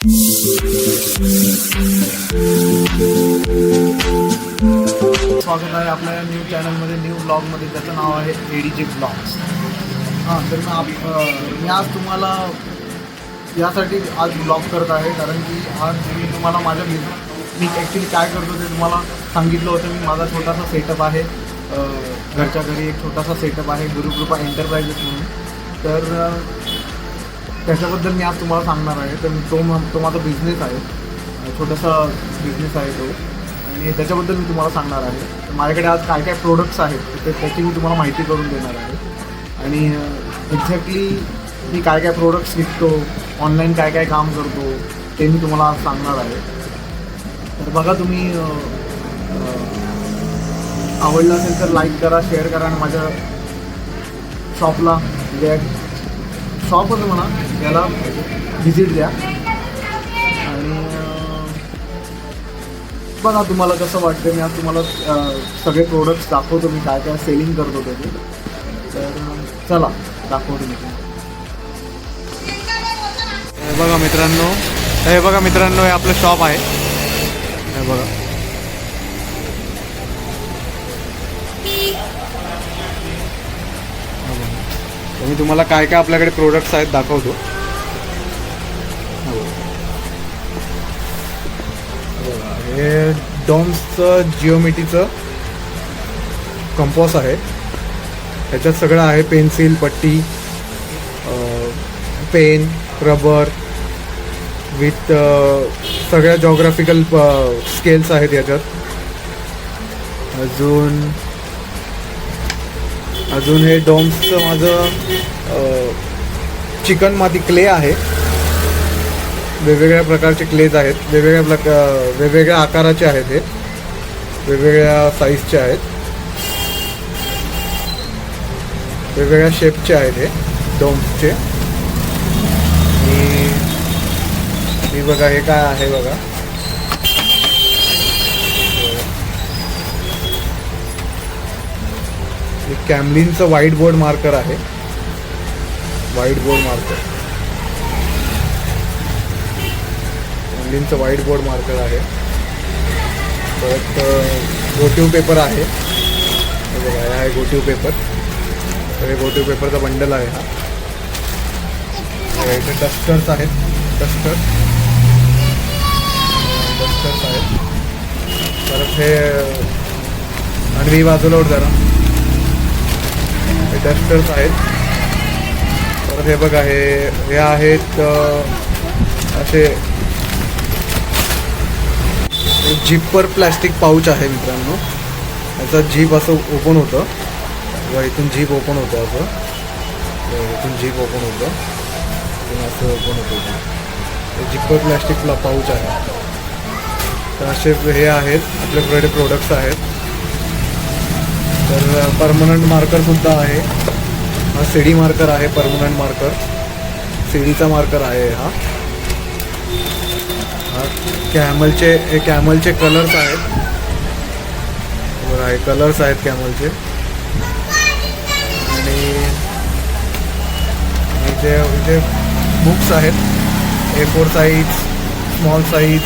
स्वागत आहे आपल्या न्यू चॅनलमध्ये न्यू ब्लॉगमध्ये त्याचं नाव आहे ए डी जे ब्लॉग्स हां तर मग आप मी आज तुम्हाला यासाठी आज ब्लॉग करत आहे कारण की आज मी तुम्हाला माझ्या मी ॲक्च्युली काय करतो ते तुम्हाला सांगितलं होतं. मी माझा छोटासा सेटअप आहे. घरच्या घरी एक छोटासा सेटअप आहे. गुरुकृपा एंटरप्राइजेस म्हणून. तर त्याच्याबद्दल मी आज तुम्हाला सांगणार आहे. तर तो तो माझा बिझनेस आहे. छोटासा बिझनेस आहे तो. आणि त्याच्याबद्दल मी तुम्हाला सांगणार आहे. तर माझ्याकडे आज काय काय प्रोडक्ट्स आहेत ते त्याची मी तुम्हाला माहिती करून देणार आहे. आणि एक्झॅक्टली मी काय काय प्रोडक्ट्स विकतो ऑनलाईन काय काय काम करतो ते मी तुम्हाला आज सांगणार आहे. तर बघा तुम्ही आवडलं असेल तर लाईक करा शेअर करा आणि माझ्या शॉपला म्हणजे शॉपच म्हणा याला व्हिजिट द्या. आणि बघा तुम्हाला कसं वाटतं मी आज तुम्हाला सगळे प्रोडक्ट्स दाखवतो. मी काय काय सेलिंग करतो त्याचे. तर चला दाखवतो मी हे बघा मित्रांनो. हे बघा मित्रांनो हे आपलं शॉप आहे. हे बघा. बघा. मी तुम्हाला काय काय आपल्याकडे प्रोडक्ट्स आहेत दाखवतो. हे डॉम्सचं जिओमिटीचं कंपॉस आहे. ह्याच्यात सगळं आहे पेन्सिल पट्टी पेन रबर विथ सगळ्या जॉग्राफिकल स्केल्स आहेत याच्यात. अजून अजून हे डॉम्सचं माझं चिकन माती क्ले आहे. वेगवेगळ्या प्रकारचे क्लेज आहेत वेगवेगळ्या प्रका वेगवेगळ्या आकाराचे आहेत हे वेगवेगळ्या साईजचे आहेत वेगवेगळ्या शेपचे आहेत हे डोम्सचे आणि मी बघा हे काय आहे बघा. कॅमलिनचं व्हाईट बोर्ड मार्कर आहे. व्हाईट बोर्ड मार्कर कॅमलिनचं व्हाईट बोर्ड मार्कर आहे. परत गोटिव पेपर आहे. बघा हा आहे गोटिव पेपर हे गोटिव पेपरचा बंडल आहे हा. इथे डस्टर्स आहेत. डस्टर डस्टर्स आहेत. परत हे आणि बाजूला उठ जरा. हे डस्टर्स आहेत. परत हे बघा हे हे आहेत असे झिप्पर प्लॅस्टिक पाऊच आहे मित्रांनो. याचं झीप असं ओपन होतं. किंवा इथून झीप ओपन होतं असं. इथून झीप ओपन होतं. इथून असं ओपन होतं ते जिप्पर प्लॅस्टिकला पाऊच आहे. तर असे हे आहेत. आपल्याकडे प्रोडक्ट्स आहेत. तर परमनंट मार्करसुद्धा आहे. हा सीडी मार्कर आहे परमनंट मार्कर सीडीचा मार्कर आहे हा. कॅमलचे हे कॅमलचे कलर्स आहेत. बरं आहे कलर्स आहेत कॅमलचे. आणि इथे इथे बुक्स आहेत A four size small size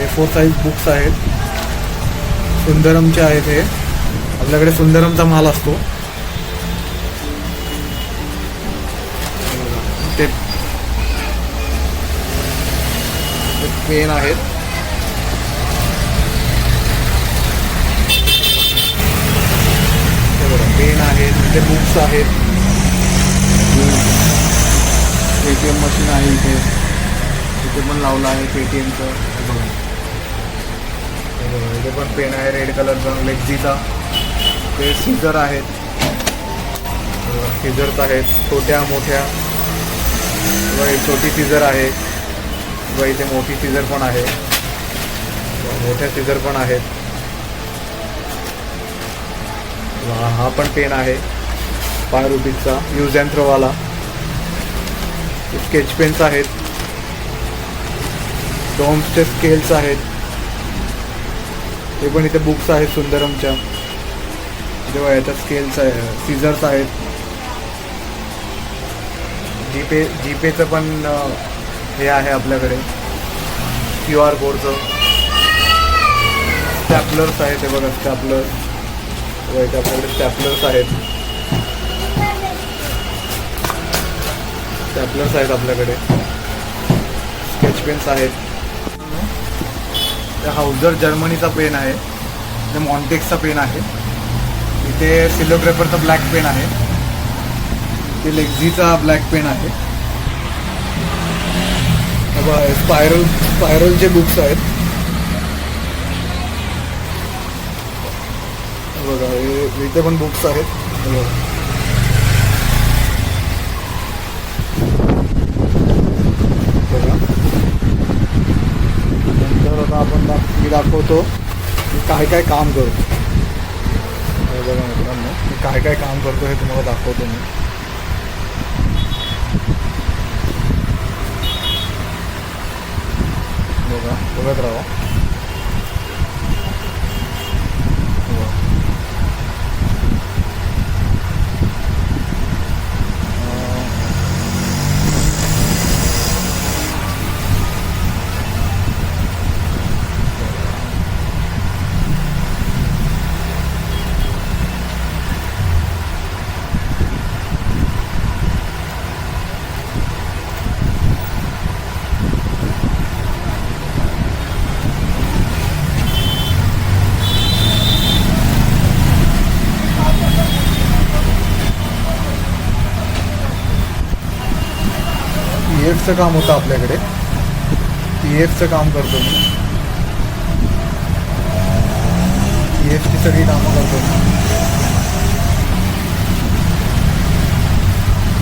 A four size books आहेत. सुंदरमचे आहेत हे. आपल्याकडे सुंदरमचा माल असतो. पेन आहेत. हे पेन आहेत इथे बुक्स आहेत. ए टी एम मशीन आहे इथे. इथे पण लावलं आहे पे टी एमचं बघा. इथे पण पेन आहे रेड कलरचा लेक्झीचा ते सीझर आहेत. सीझर्स आहेत छोट्या मोठ्या. छोटी सीझर आहे. किंवा इथे मोठी सीझर पण आहे. मोठ्या सीझर पण आहेत. हा पण पेन आहे. फाय रुपीजचा. यूज अँड थ्रोवाला स्केच पेन्स आहेत. डॉम्सचे स्केल्स आहेत. ते पण इथे बुक्स आहेत सुंदरमच्या. जेव्हा याच्या स्केल्स आहे सीझर्स आहेत. जीपे जीपेचं पण हे आहे आपल्याकडे. Q R कोडचं. स्टॅपलर्स आहेत हे बघा स्टॅपलर्स. इथे आपल्याकडे स्टॅपलर्स आहेत. स्टॅपलर्स आहेत आपल्याकडे. स्केच पेन्स आहेत. हाऊजर जर्मनीचा पेन आहे. मॉन्टेक्सचा पेन आहे. इथे सिलोग्रेफरचा ब्लॅक पेन आहे. इथे लेक्झीचा ब्लॅक पेन आहे. स्पायरल स्पायरलचे बुक्स आहेत. बघा हे इथे पण बुक्स आहेत. बघा. नंतर आता आपण मी दाखवतो मी काय काय काम करतो. बघा मित्रांनो मी काय काय काम करतो हे तुम्हाला दाखवतो मी. बघा बघत राहा बघा. अं, पी एफचं काम होतं आपल्याकडे. पी एफचं काम करतो मी. पी एफची सगळी कामं करतो मी.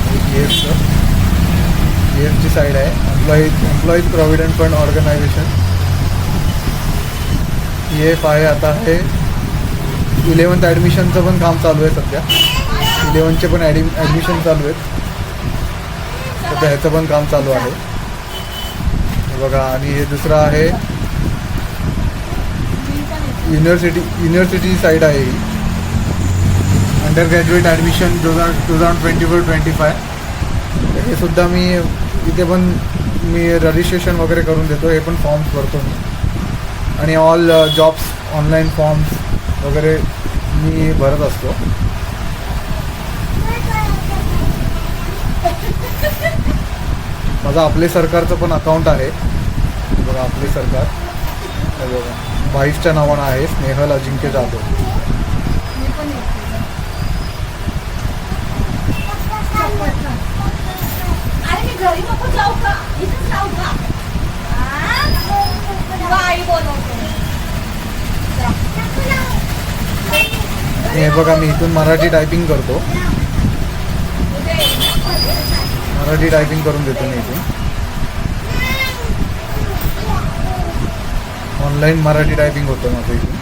पी एफचं पी एफची साईड आहे. Employees employees provident fund organisation P F आहे आता हे इलेवन्थ ॲडमिशनचं पण काम चालू आहे सध्या. इलेवनचे पण ॲडि ॲडमिशन चालू आहेत. सध्या ह्याचं पण काम चालू आहे. बघा आणि हे दुसरं आहे युनिव्हर्सिटी युनिव्हर्सिटी साईड आहे ही. Undergraduate admission two thousand two thousand twenty four twenty five हे सुद्धा मी इथे पण मी रजिस्ट्रेशन वगैरे करून देतो हे पण फॉर्म्स भरतो मी. आणि ऑल जॉब्स ऑनलाईन फॉर्म्स वगैरे मी भरत असतो. माझं आपले सरकारचं पण अकाउंट आहे. बघा आपले सरकार. हे बघा भाईसच्या नावानं आहे स्नेहल अजिंक्य जाधव. हे बघा मी इथून मराठी टायपिंग करतो. मराठी टायपिंग करून देतो मी इथे. ऑनलाईन मराठी टायपिंग होतं माझं इथे.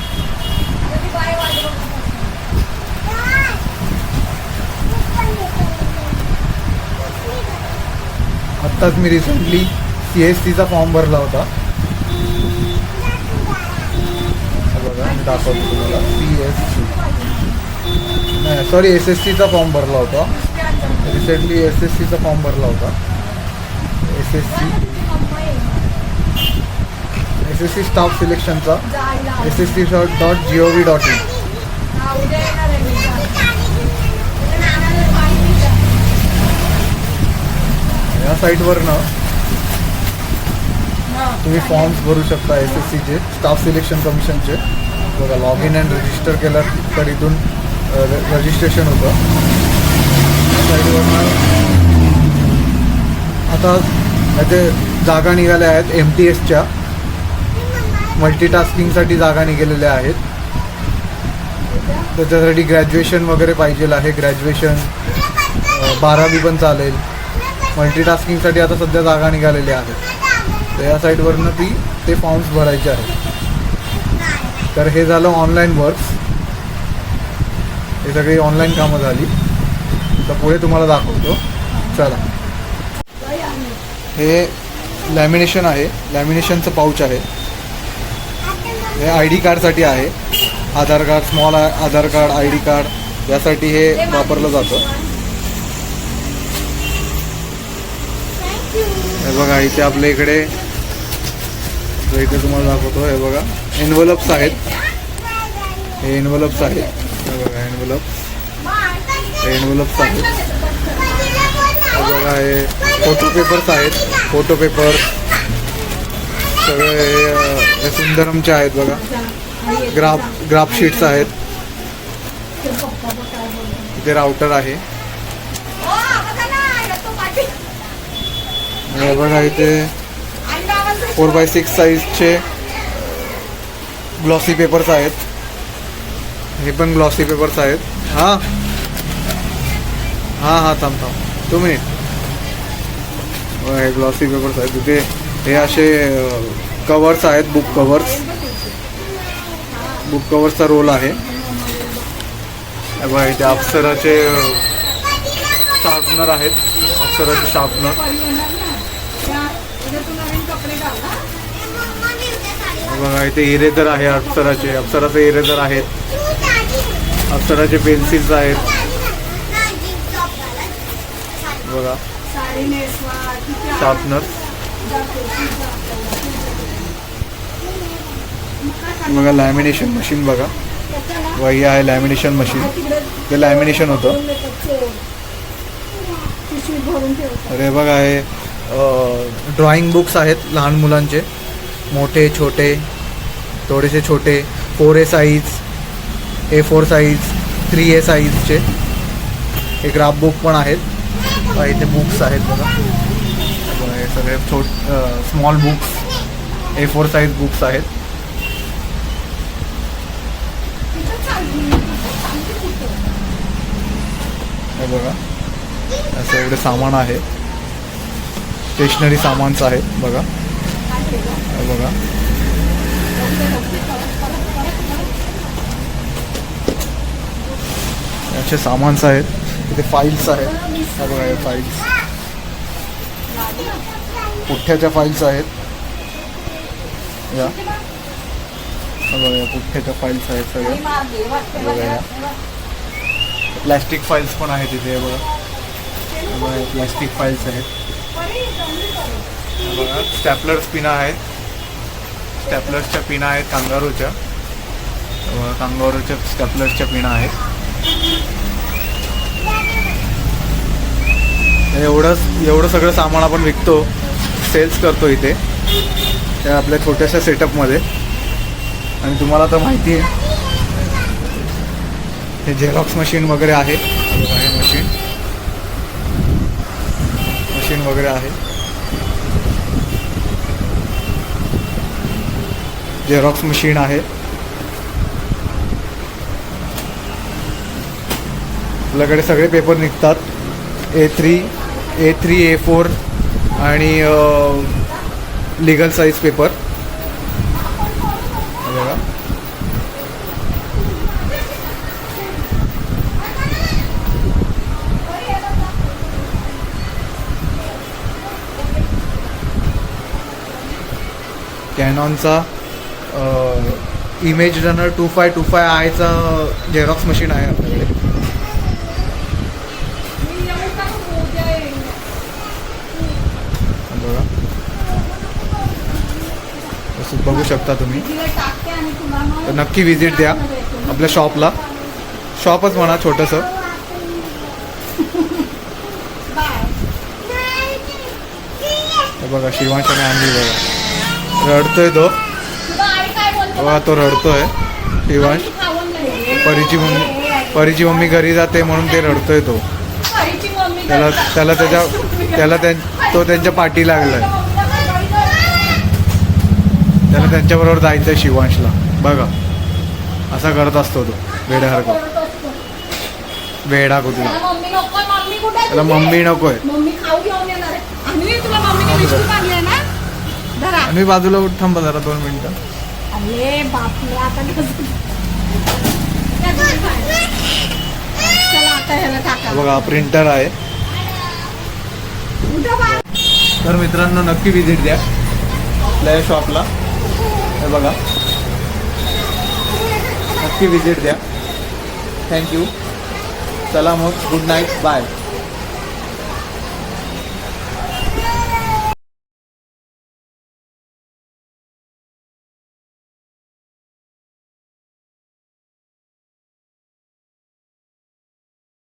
आत्ताच मी रिसेंटली सी एस टीचा फॉर्म भरला होता. बघा मी दाखवतो तुम्हाला. सी एस सी नाही सॉरी एस एस टीचा फॉर्म भरला होता. रिसेंटली एस एस सीचा फॉर्म भरला होता. S S C S S C staff सिलेक्शनचा S S C dot G O V dot in या साईटवरनं तुम्ही फॉर्म्स भरू शकता एस एस सीचे स्टाफ सिलेक्शन कमिशनचे बघा लॉग इन अँड रजिस्टर केलं तर इथून रजिस्ट्रेशन होतं. साईडवरनं साईटवरनं आता याचे जागा निघाल्या आहेत एम टी एसच्या मल्टीटास्किंगसाठी जागा निघालेल्या आहेत. त्याच्यासाठी ग्रॅज्युएशन वगैरे पाहिजे आहे. ग्रॅज्युएशन बारावी पण चालेल. मल्टीटास्किंगसाठी आता सध्या जागा निघालेल्या आहेत. तर या साईडवरनं ती ते फॉर्म्स भरायचे आहेत. तर हे झालं ऑनलाईन वर्क्स हे सगळी ऑनलाईन कामं झाली. तर पुढे तुम्हाला दाखवतो. चला. हे लॅमिनेशन आहे. लॅमिनेशनचं पाऊच आहे. हे आय डी कार्डसाठी आहे. Aadhaar card small Aadhaar card I D card यासाठी हे वापरलं जातं. हे बघा इथे आपल्या इकडे इथे तुम्हाला दाखवतो हे बघा एनवलप्स आहेत. हे एनवलप्स आहेत. हे बघा एनवलप्स एनवलप्स आहेत बघा हे फोटो पेपर्स आहेत. फोटो पेपर सगळे हे, सुंदरमचे आहेत बघा. ग्राफ ग्राफ शीट्स आहेत. इथे राउटर आहे. बघा इथे फोर बाय सिक्स साईजचे ग्लॉसी पेपर्स आहेत. हे पण ग्लॉसी पेपर्स आहेत. हां. हां हां थांब थांब. टू मिनिट हे ग्लॉसी पेपर्स आहेत. तिथे हे असे कवर्स आहेत बुक कवर्स बुक कवर्सचा रोल आहे. बघा इथे अप्सराचे शार्पनर आहेत. अप्सराचे शार्पनर बघा इथे इरेझर आहे अप्सराचे. अप्सराचे इरेझर आहेत. अप्सराचे पेन्सिल्स आहेत. बघा. शार्पनर बघा लॅमिनेशन मशीन बघा. वही आहे लॅमिनेशन मशीन ते लॅमिनेशन होतं. अरे बघा हे ड्रॉइंग बुक्स आहेत लहान मुलांचे. मोठे छोटे थोडेसे छोटे. Four A size A four size three A साईजचे हे ग्राफ बुक पण आहेत. इथे बुक्स आहेत बघा. बघा, हे सगळे छोट small books A four size books आहेत. हे बघा. असं एवढे सामान आहे. स्टेशनरी सामानचं आहे बघा. हे बघा. असे सामान्स आहेत. तिथे फाईल्स आहेत. बघा फाईल्स पुठ्ठ्याच्या फाईल्स आहेत. या. बघा या पुठ्ठ्याच्या फाईल्स आहेत सगळ्या. बघा या. प्लॅस्टिक फाईल्स पण आहेत तिथे बघा. बघा प्लॅस्टिक फाईल्स आहेत. बघा स्टॅपलर्स पिना आहेत. स्टॅपलर्सच्या पिना आहेत कांगारूच्या. कांगारूच्या स्टॅपलर्सच्या पिना आहेत हे एवढंच एवढं सगळं सामान आपण विकतो सेल्स करतो इथे त्या आपल्या छोट्याशा सेटअपमध्ये. आणि तुम्हाला तर माहिती आहे हे झेरॉक्स मशीन वगैरे आहे. मशीन. मशीन वगैरे आहे. झेरॉक्स मशीन आहे. आपल्याकडे सगळे पेपर निघतात. A three A three A four आणि legal size paper कॅनॉनचा image runner two five two five आयचा झेरॉक्स मशीन आहे आपल्याकडे बघा असं बघू शकता तुम्ही. तर नक्की विजिट द्या आपल्या शॉपला शॉपच म्हणा छोटंसं. बघा शिवांशाने आणली बघा. रडतोय तो. बघा तो रडतोय. शिवांश. परीची मम्मी परीची मम्मी घरी जाते म्हणून ते रडतोय तो. त्याला त्याला त्याच्या त्याला त्या तो त्यांच्या पाठी लागलाय. त्याला त्यांच्याबरोबर जायचं आहे शिवांशला. बघा. असा करत असतो तो. वेड्यासारखा. वेडा कुठला? मम्मी नको मम्मी कुठे आहे त्याला? मम्मी नकोय. आणि आणि बाजूला उठ. थांबा जरा दोन मिनिटं. बघा प्रिंटर आहे. तर मित्रांनो नक्की विजिट द्या. आपल्या शॉपला हे बघा. नक्की व्हिजिट द्या. थँक्यू चला मग गुड नाईट बाय